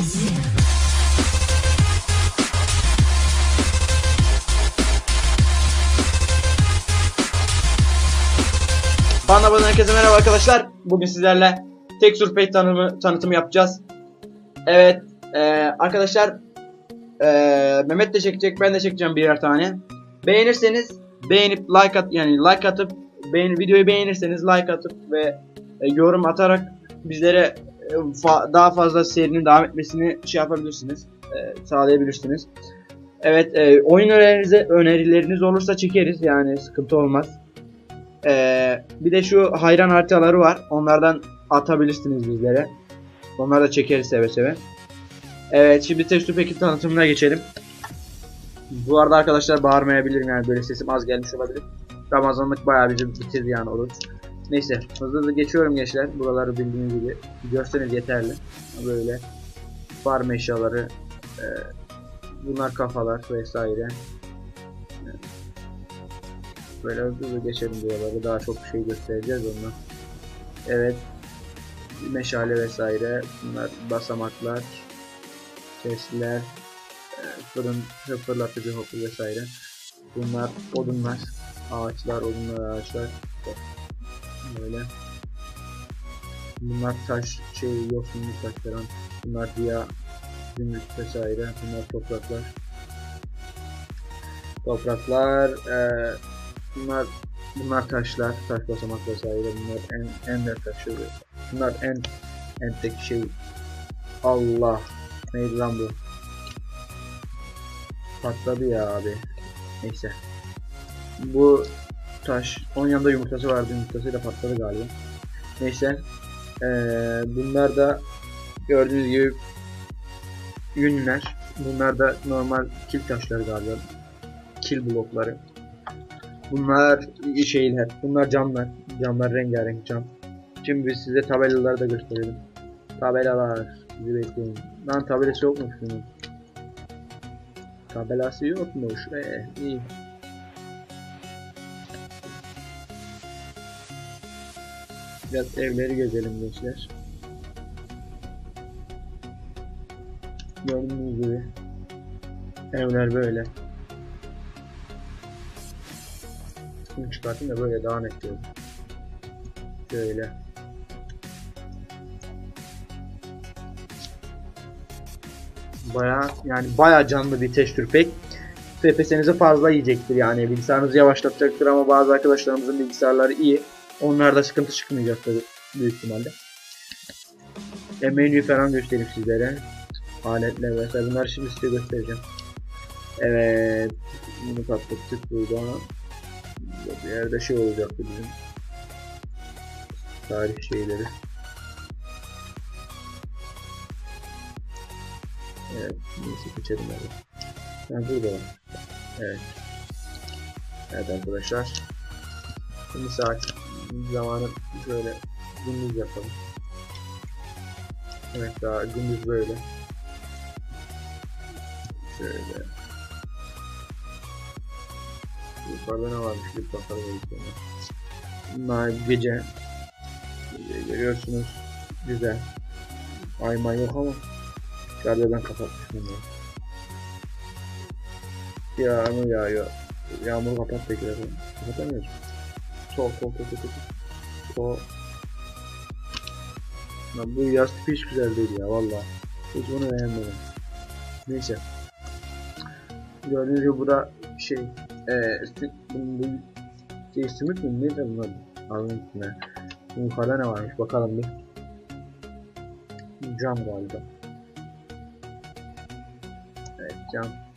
Bana herkese merhaba arkadaşlar. Bugün sizlerle Texture Pack tanımı, tanıtımı yapacağız. Evet e, arkadaşlar e, Mehmet de çekecek ben de çekeceğim birer tane. Beğenirseniz beğenip like at yani like atıp beğen, videoyu beğenirseniz like atıp ve e, yorum atarak bizlere fa- daha fazla serinin devam etmesini şey yapabilirsiniz. e, sağlayabilirsiniz. Evet e, oyun önerileriniz, önerileriniz olursa çekeriz yani sıkıntı olmaz. Ee, bir de şu hayran haritaları var. Onlardan atabilirsiniz bizlere. Onları da çekeriz seve seve. Evet şimdi Texture Pack'in tanıtımına geçelim. Bu arada arkadaşlar bağırmayabilirim yani böyle sesim az gelmiş olabilir. Ramazanlık bayağı bizi bitirdi yani olur. Neyse hızlı hızlı geçiyorum gençler. Buraları bildiğiniz gibi görseniz yeterli. Böyle farm eşyaları, e, bunlar kafalar vesaire. Böyle hızlı geçelim diyorları. Daha çok şey göstereceğiz ondan. Evet. Meşale vesaire. Bunlar basamaklar. Chestler. e, Fırın, fırlatıcı hopu vesaire. Bunlar odunlar. Ağaçlar, odunlar, ağaçlar. Böyle. Bunlar taş, şey, yosunlu taşların. Bunlar diya, zümrüt vesaire. Bunlar topraklar. Topraklar, eee Bunlar bunlar taşlar, taş basamak vesaire. Bunlar en ender taşı. Bunlar en endeki şey. Allah. Neydi lan bu? Patladı ya abi. Neyse. Bu taş. Onun yanında yumurtası vardı. Yumurtasıyla patladı galiba. Neyse. Ee, bunlar da gördüğünüz gibi yünler. Bunlar da normal kil taşları galiba. Kil blokları. Bunlar şeyler. Bunlar camlar. Camlar rengarenk cam. Şimdi size tabelaları da gösterelim. Tabelalar. Bizi bekleyin. Lan tabelası yokmuş bunun. Tabelası yokmuş. Ee, iyi. Biraz evleri gezelim gençler. Gördüğünüz gibi. Evler böyle. Şunu çıkartayım da böyle daha net görün. Şöyle. Baya yani baya canlı bir texture pack. FPS'inizi fazla yiyecektir yani bilgisayarınızı yavaşlatacaktır ama bazı arkadaşlarımızın bilgisayarları iyi. Onlarda sıkıntı çıkmayacaktır büyük ihtimalle. E menüyü falan göstereyim sizlere. Aletler vesaire bunları şimdi size göstereceğim. Evet. Bunu kapattık burada. Bir yerde şey olacaktı bizim. Tarih şeyleri. Evet, neyse geçelim hadi. Ben burada var. Evet. Evet arkadaşlar. Şimdi saat zamanı şöyle gündüz yapalım. Evet daha gündüz böyle. Şöyle. Yukarıda ne varmış bir bakalım. Bunlar gece. Gece görüyorsunuz. Güzel. Ay may yok ama. Dışarıda ben kapatmışım bunu. Yağmur yağıyor. Yağmur kapat tekrar. Kapatamıyoruz. Sol sol sol sol sol. Bu yaz tipi hiç güzel değil ya valla. Hiç bunu beğenmedim. Neyse. Gördüğünüz gibi bu da şey eee bu, bu şey sümük mü neydi bunlar? Anladım ne. Yukarıda ne varmış bakalım bir. Cam galiba. Evet cam.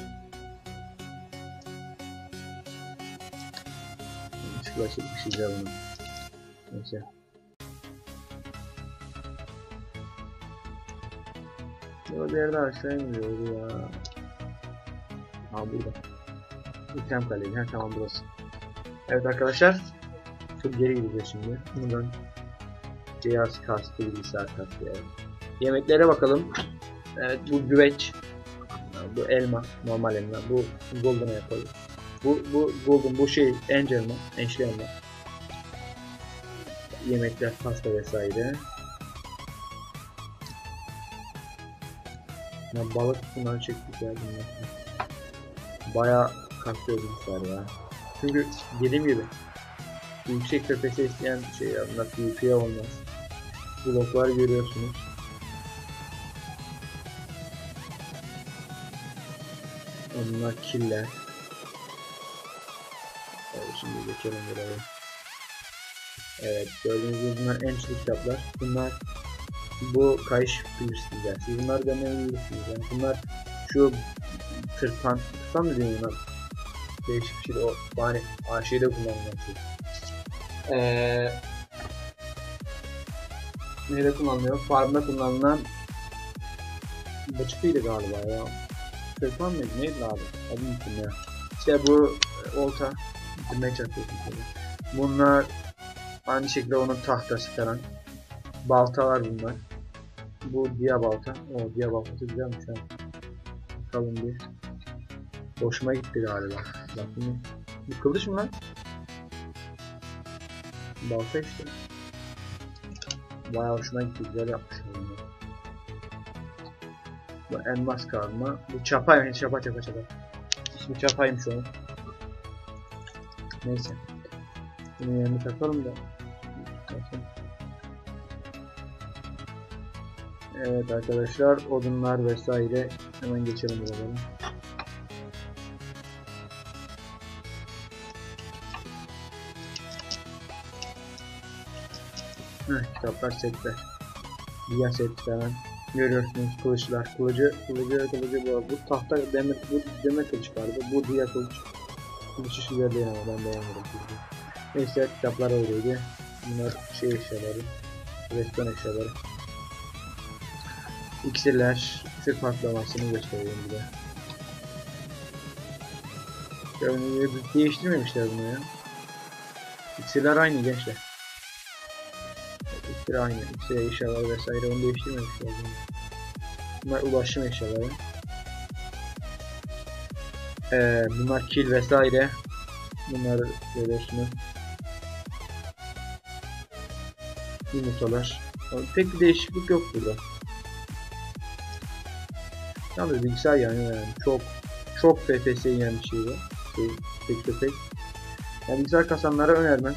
Bir şey bunu. Neyse. Burada bir yerde aşağı iniyordu ya. Ha burada. İtem kalemi. Ha tamam burası. Evet arkadaşlar. Çok geri gideceğiz şimdi. Buradan cihaz kastı, bilgisayar kastı yani. Yemeklere bakalım. Evet bu güveç. Bu elma. Normal elma. Bu golden'a yapalım. Bu, bu golden. Bu şey enç elma. Ençli elma. Yemekler, pasta vesaire. Ya balık bunları çektik ya bunlar. Baya kasıyoruz ya. Çünkü dediğim gibi yüksek FPS isteyen şey bunlar PvP olmaz. Bloklar görüyorsunuz. Onlar killer. Şimdi geçelim buraya. Evet gördüğünüz gibi bunlar en çift kitaplar. Bunlar bu kayış bilirsiniz Siz bunları deneyebilirsiniz yani. Bunlar şu tırpan, tırpan mı deniyor bunlar? Değişik bir şey o yani AŞ'de kullanılan şey. Eee Nerede kullanılıyor? Farmda kullanılan Bıçkıydı galiba ya. Tırpan mıydı? Neydi abi? Adım ya. İşte bu e, olta bitirmeye çalışıyorsun Bunlar aynı şekilde onun tahtası falan. Baltalar bunlar. Bu diya balta. O diya baltası güzelmiş ha. Bakalım bir. Hoşuma gitti galiba. Bak bunu. Bu kılıç mı lan? Balta işte. Bayağı hoşuma gitti. Güzel yapmışlar bunu. Bu elmas kazma. Bu çapa yani çapa çapa çapa. İsmi çapaymış onun. Neyse. Bunu yerine takalım da. Evet arkadaşlar odunlar vesaire hemen geçelim buralara. Heh, kitaplar setler. Diğer set falan. Görüyorsunuz kılıçlar. Kılıcı, kılıcı, kılıcı bu. Bu tahta demir, bu demir kılıç vardı. Bu diğer kılıç. Güzel değil ama ben beğenmedim. Neyse kitaplar öyleydi. Bunlar şey eşyaları. Restoran eşyaları. İksirler, iksir patlamasını göstereyim bir de. Yani değiştirmemişler bunu ya. İksirler aynı gençler. İksir aynı. İksir eşyaları vesaire onu değiştirmemişler bunu. Bunlar ulaşım eşyaları. Ee, bunlar kill vesaire. Bunları görüyorsunuz. Yumurtalar. Pek bir değişiklik yok burada. Yalnız bilgisayar yani, yani çok çok FPS yiyen bir şey bu. Şey, pek de pek. Yani bilgisayar kasanlara önermem.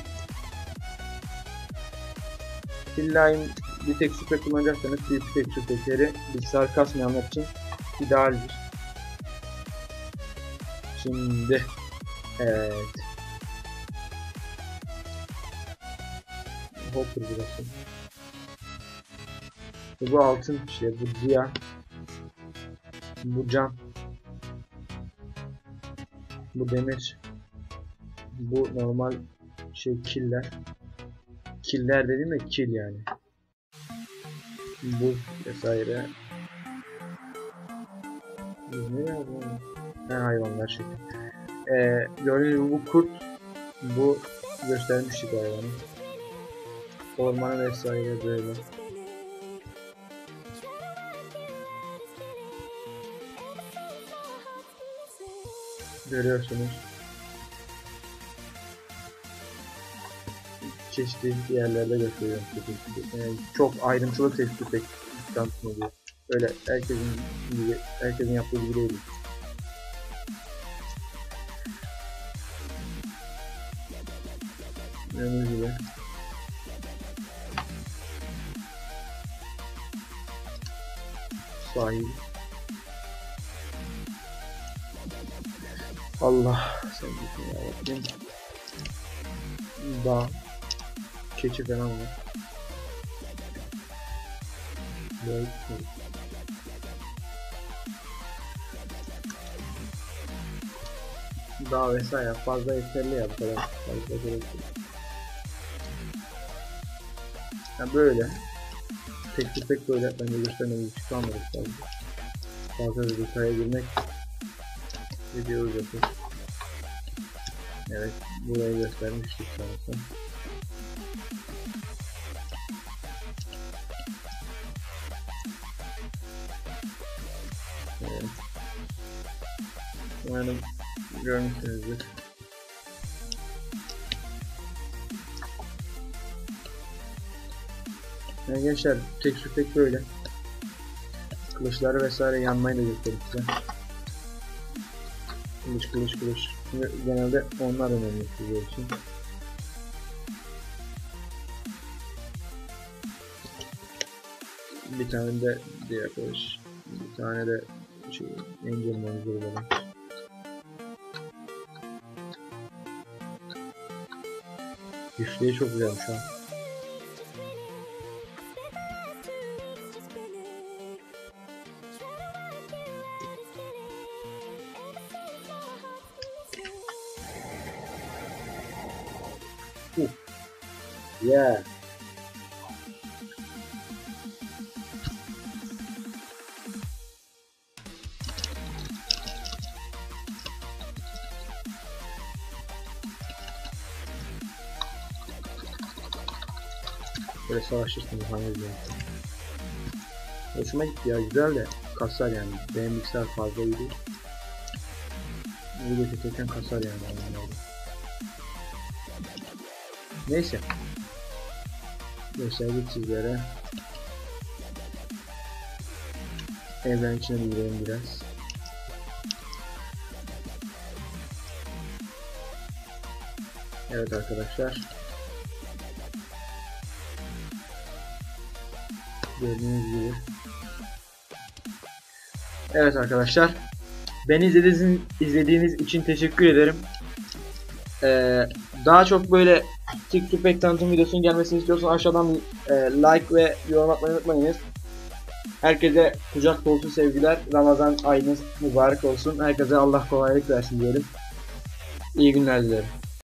İlla bir tek süper kullanacaksanız bir tek süperleri bilgisayar kasmayanlar için idealdir. Şimdi evet. Hopper burası. Bu altın şey, bu diya bu cam. Bu demir. Bu normal şey killer. Killer dediğim de kill yani. Bu vesaire. Ne ya bu? Ne hayvanlar şey. Ee, gördüğünüz gibi bu kurt. Bu göstermiştik hayvanı. Ormanı vesaire böyle. Görüyorsunuz. Çeşitli yerlerde gösteriyorum. Yani çok tespit pek tanıtmıyor. Öyle herkesin gibi, herkesin yaptığı gibi değil. Gördüğünüz gibi. Sahil. Allah sen gitsin ya Rabbim. Dağ. Keçi falan var. Böyle Dağ vesaire fazla yeterli ya bu kadar. Fazla gerek Yani böyle. Tek tek böyle bence göstermeyi hiç kalmadık fazla. Fazla detaya girmek video uzatır. Evet, burayı göstermiştik sanırsam. Evet. Umarım görmüşsünüzdür. Yani gençler tek pek böyle. Kılıçları vesaire yanmayı da göstereyim size. Kılıç kılıç kılıç. Genelde onlar önemli sizler için. Bir tane de diğer kılıç. Bir tane de şey, Angel Manzara bulalım. Güçlüğü çok güzelmiş ha. Yeah. Böyle savaşırsın hani diye. Hoşuma gitti ya güzel de kasar yani. Benim fazla iyi değil. Video çekerken kasar yani. anlamda. Neyse. Gösterdik sizlere. Evren içine bir biraz. Evet arkadaşlar. Gördüğünüz gibi. Evet arkadaşlar. Beni izlediğiniz, izlediğiniz için teşekkür ederim. Ee, daha çok böyle TikTok pek tanıtım videosunun gelmesini istiyorsan aşağıdan e, like ve yorum atmayı unutmayınız. Herkese kucak dolusu sevgiler. Ramazan ayınız mübarek olsun. Herkese Allah kolaylık versin diyelim. İyi günler dilerim.